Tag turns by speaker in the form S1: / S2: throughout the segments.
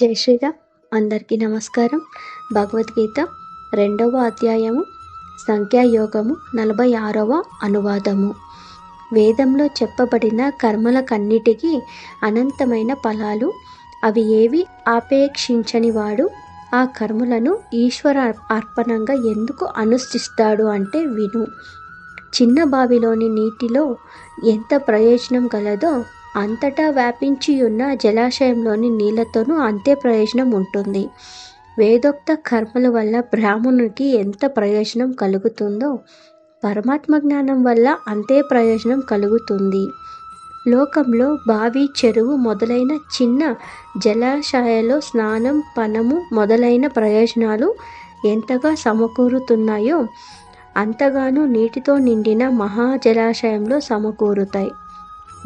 S1: జై శ్రీరామ్. అందరికీ నమస్కారం. భగవద్గీత రెండవ అధ్యాయము సంఖ్యాయోగము నలభై ఆరవ అనువాదము. వేదంలో చెప్పబడిన కర్మలకన్నిటికీ అనంతమైన ఫలాలు అవి ఏవి ఆపేక్షించని వాడు ఆ కర్మలను ఈశ్వర అర్పణంగా ఎందుకు అనుష్ఠిస్తాడు అంటే విను. చిన్న బావిలోని నీటిలో ఎంత ప్రయోజనం కలదో అంతటా వ్యాపించి ఉన్న జలాశయంలోని నీళ్ళతోనూ అంతే ప్రయోజనం ఉంటుంది. వేదోక్త కర్మల వల్ల బ్రాహ్మణునికి ఎంత ప్రయోజనం కలుగుతుందో పరమాత్మ జ్ఞానం వల్ల అంతే ప్రయోజనం కలుగుతుంది. లోకంలో బావి చెరువు మొదలైన చిన్న జలాశయాల్లో స్నానం పనము మొదలైన ప్రయోజనాలు ఎంతగా సమకూరుతున్నాయో అంతగానూ నీటితో నిండిన మహాజలాశయంలో సమకూరుతాయి.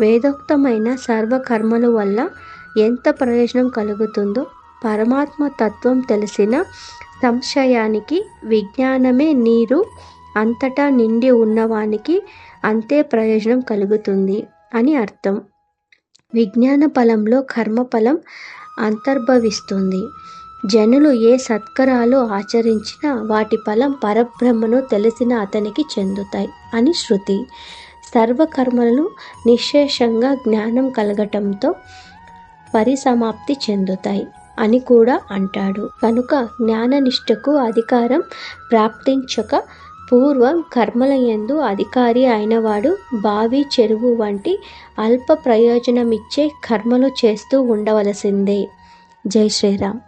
S1: వేదోక్తమైన సర్వకర్మల వల్ల ఎంత ప్రయోజనం కలుగుతుందో పరమాత్మ తత్వం తెలిసిన సంశయానికి విజ్ఞానమే నీరు. అంతటా నిండి ఉన్నవానికి అంతే ప్రయోజనం కలుగుతుంది అని అర్థం. విజ్ఞాన ఫలంలో కర్మఫలం అంతర్భవిస్తుంది. జనులు ఏ సత్కరాలు ఆచరించినా వాటి ఫలం పరబ్రహ్మను తెలిసిన అతనికి చెందుతాయి అని శృతి. సర్వకర్మలు నిశ్శేషంగా జ్ఞానం కలగటంతో పరిసమాప్తి చెందుతాయి అని కూడా అంటాడు. కనుక జ్ఞాననిష్టకు అధికారం ప్రాప్తించక పూర్వం కర్మల ఎందు అధికారి అయినవాడు బావి చెరువు వంటి అల్ప ప్రయోజనమిచ్చే కర్మలు చేస్తూ ఉండవలసిందే. జై శ్రీరామ్.